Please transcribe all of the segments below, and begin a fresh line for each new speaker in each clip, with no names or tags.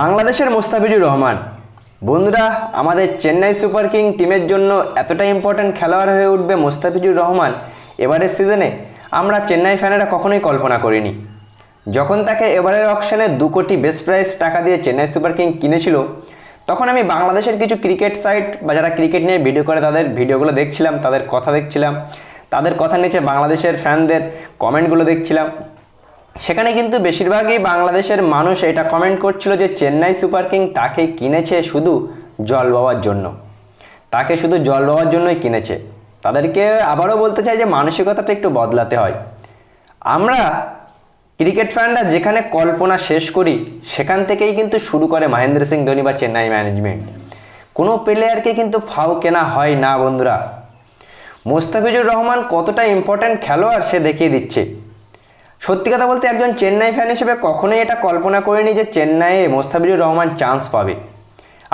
বাংলাদেশের মোস্তাফিজুর রহমান। বন্ধুরা, আমাদের চেন্নাই সুপার কিং টিমের জন্য এতটা ইম্পর্ট্যান্ট খেলোয়াড় হয়ে উঠবে মোস্তাফিজুর রহমান এবারের সিজনে আমরা চেন্নাই ফ্যানেরা কখনোই কল্পনা করিনি। যখন তাকে এবারের অকশনে দু কোটি বেস্ট প্রাইস টাকা দিয়ে চেন্নাই সুপার কিং কিনেছিল, তখন আমি বাংলাদেশের কিছু ক্রিকেট সাইট বা যারা ক্রিকেট নিয়ে ভিডিও করে তাদের ভিডিওগুলো দেখছিলাম, তাদের কথা দেখছিলাম, তাদের কথা নিচে বাংলাদেশের ফ্যানদের কমেন্টগুলো দেখছিলাম। সেখানে কিন্তু বেশিরভাগই বাংলাদেশের মানুষ এটা কমেন্ট করছিল যে চেন্নাই সুপার কিং তাকে কিনেছে শুধু জল পাওয়ার জন্য। তাকে শুধু জল পাওয়ার জন্যই কিনেছে। তাদেরকে আবারও বলতে চাই যে মানসিকতাটা একটু বদলাতে হয়। আমরা ক্রিকেট ফ্যানরা যেখানে কল্পনা শেষ করি, সেখান থেকেই কিন্তু শুরু করে মহেন্দ্র সিং ধোনি বা চেন্নাই ম্যানেজমেন্ট কোনো প্লেয়ারকে কিন্তু ফাউ কেনা হয় না বন্ধুরা। মোস্তাফিজুর রহমান কতটা ইম্পর্ট্যান্ট খেলোয়াড় সে দেখিয়ে দিচ্ছে। সত্যি কথা বলতে একজন চেন্নাই ফ্যান হিসেবে কখনোই এটা কল্পনা করিনি যে চেন্নাইয়ে মোস্তাফিজুর রহমান চান্স পাবে।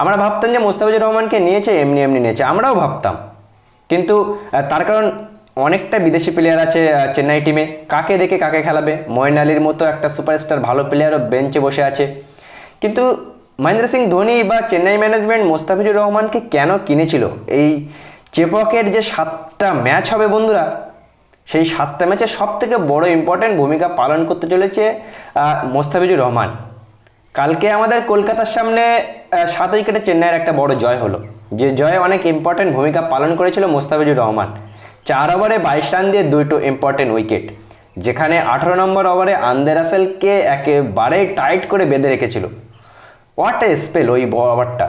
আমরা ভাবতাম যে মোস্তাফিজুর রহমানকে নিয়েছে, এমনি এমনি নিয়েছে, আমরাও ভাবতাম। কিন্তু তার কারণ অনেকটা বিদেশি প্লেয়ার আছে চেন্নাই টিমে কাকে রেখে কাকে খেলাবে? ময়ন আলীর মতো একটা সুপারস্টার ভালো প্লেয়ারও বেঞ্চে বসে আছে। কিন্তু মহেন্দ্র সিং ধোনি বা চেন্নাই ম্যানেজমেন্ট মোস্তাফিজুর রহমানকে কেন কিনেছিল? এই চেপকের যে সাতটা ম্যাচ হবে বন্ধুরা সেই সাতটা ম্যাচে সব থেকে বড় ইম্পর্ট্যান্ট ভূমিকা পালন করতে চলেছে মোস্তাফিজুর রহমান। কালকে আমাদের কলকাতার সামনে সাত উইকেটে চেন্নাইয়ের একটা বড় জয় হলো। যে জয়ে অনেক ইম্পর্ট্যান্ট ভূমিকা পালন করেছিল মোস্তাফিজুর রহমান। চার ওভারে বাইশ রান দিয়ে দুটো ইম্পর্ট্যান্ট উইকেট যেখানে আঠারো নম্বর ওভারে আন্দে রাসেলকে একেবারে টাইট করে বেঁধে রেখেছিল। হোয়াট এ স্পেল ওই ওভারটা।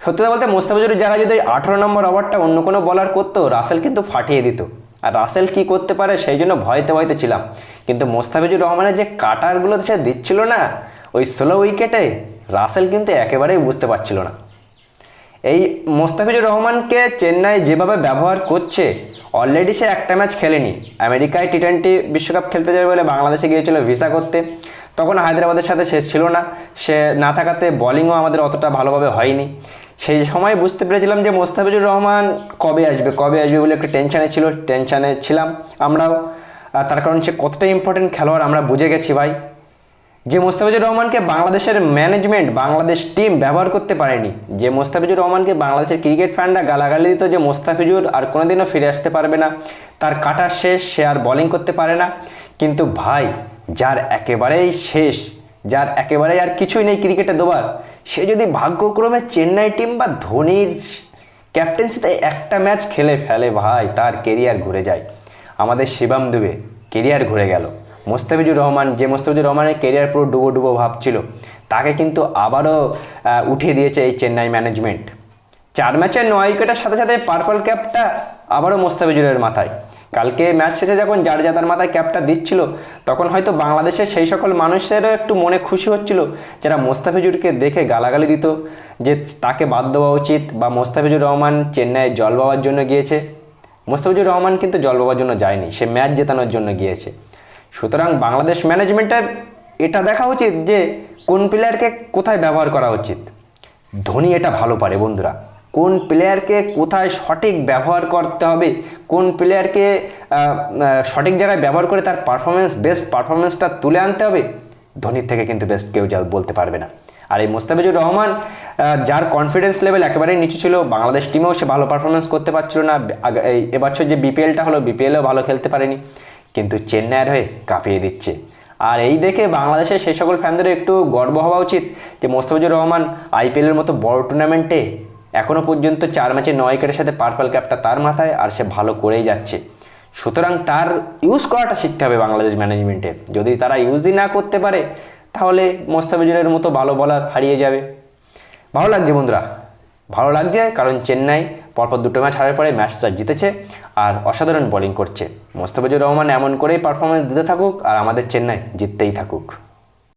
সত্যি কথা বলতে মোস্তাফিজুর জায়গায় যদি আঠারো নম্বর ওভারটা অন্য কোনো বলার করতো, রাসেল কিন্তু ফাটিয়ে দিত। আর রাসেল কি করতে পারে সেই জন্য ভয়তে ভয়তে ছিলাম। কিন্তু মোস্তাফিজুর রহমানের যে কাটারগুলো সে দিচ্ছিল না, ওই ষোলো উইকেটে রাসেল কিন্তু একেবারেই বুঝতে পারছিল না। এই মোস্তাফিজুর রহমানকে চেন্নাই যেভাবে ব্যবহার করছে অলরেডি সে একটা ম্যাচ খেলেনি। আমেরিকায় টি টোয়েন্টি বিশ্বকাপ খেলতে যাবে বলে বাংলাদেশে গিয়েছিল ভিসা করতে। তখন হায়দ্রাবাদের সাথে শেষ ছিল না। সে না থাকাতে বোলিংও আমাদের অতটা ভালোভাবে হয়নি। সেই সময় বুঝতে পেরেছিলাম যে মোস্তাফিজুর রহমান কবে আসবে কবে আসবে বলে একটু টেনশানে ছিল টেনশানে ছিলাম। আমরাও তার কারণ সে কতটা ইম্পর্টেন্ট খেলোয়াড় আমরা বুঝে গেছি ভাই। যে মোস্তাফিজুর রহমানকে বাংলাদেশের ম্যানেজমেন্ট বাংলাদেশ টিম ব্যবহার করতে পারেনি, যে মোস্তাফিজুর রহমানকে বাংলাদেশের ক্রিকেট ফ্যানরা গালাগালি দিত যে মোস্তাফিজুর আর কোনোদিনও ফিরে আসতে পারবে না, তার কাটার শেষ, সে আর বোলিং করতে পারে না। কিন্তু ভাই, যার একেবারেই শেষ যার একেবারে আর কিছুই নেই ক্রিকেটে দোবার। সে যদি ভাগ্যক্রমে চেন্নাই টিম বা ধোনির ক্যাপ্টেন্সিতে একটা ম্যাচ খেলে ফেলে, ভাই, তার কেরিয়ার ঘুরে যায়। আমাদের শিবাম দুবে কেরিয়ার ঘুরে গেল। মোস্তাফিজুর রহমান, যে মোস্তাফিজুর রহমানের কেরিয়ার পুরো ডুবো ডুবো ভাবছিল তাকে কিন্তু আবারও উঠিয়ে দিয়েছে এই চেন্নাই ম্যানেজমেন্ট চার ম্যাচের নয় উইকেটের সাথে সাথে পার্পল ক্যাপটা আবারও মোস্তাফিজুরের মাথায়। কালকে ম্যাচ শেষে যখন যার যাতার মাথায় ক্যাপটা দিচ্ছিল, তখন হয়তো বাংলাদেশের সেই সকল মানুষেরও একটু মনে খুশি হচ্ছিল যারা মোস্তাফিজুরকে দেখে গালাগালি দিত, যে তাকে বাদ দেওয়া উচিত বা মোস্তাফিজুর রহমান চেন্নাইয়ে জল পাওয়ার জন্য গিয়েছে। মোস্তাফিজুর রহমান কিন্তু জল পাওয়ার জন্য যায়নি, সে ম্যাচ জেতানোর জন্য গিয়েছে। সুতরাং বাংলাদেশ ম্যানেজমেন্টের এটা দেখা উচিত যে কোন প্লেয়ারকে কোথায় ব্যবহার করা উচিত। ধোনি এটা ভালো পারে, বন্ধুরা। কোন প্লেয়ারকে কোথায় সঠিক ব্যবহার করতে হবে, কোন প্লেয়ারকে সঠিক জায়গায় ব্যবহার করে তার পারফরমেন্স বেস্ট পারফরমেন্সটা তুলে আনতে হবে, ধোনির থেকে কিন্তু বেস্ট কেউ যা বলতে পারবে না। আর এই মোস্তাফিজুর রহমান যার কনফিডেন্স লেভেল একেবারেই নিচু ছিল, বাংলাদেশ টিমেও সে ভালো পারফরমেন্স করতে পারছিল না এবছর যে বিপিএলটা হলো বিপিএলেও ভালো খেলতে পারেনি, কিন্তু চেন্নাইয়ের হয়ে কাঁপিয়ে দিচ্ছে। আর এই দেখে বাংলাদেশের সেই সকল ফ্যানদেরও একটু গর্ব হওয়া উচিত যে মোস্তাফিজুর রহমান আইপিএলের মতো বড় টুর্নামেন্টে এখনও পর্যন্ত চার ম্যাচে নয় উইকেটের সাথে পার্পল ক্যাপটা তার মাথায় আর সে ভালো করেই যাচ্ছে। সুতরাং তার ইউজ করাটা শিখতে হবে বাংলাদেশ ম্যানেজমেন্টে যদি তারা ইউজই না করতে পারে, তাহলে মোস্তাফিজুরের মতো ভালো বলার হারিয়ে যাবে। ভালো লাগছে বন্ধুরা? ভালো লাগছে কারণ চেন্নাই পরপর দুটো ম্যাচ হারার পরে ম্যাচটা জিতেছে আর অসাধারণ বোলিং করছে। মোস্তাফিজুর রহমান এমন করেই পারফরমেন্স দিতে থাকুক আর আমাদের চেন্নাই জিততেই থাকুক।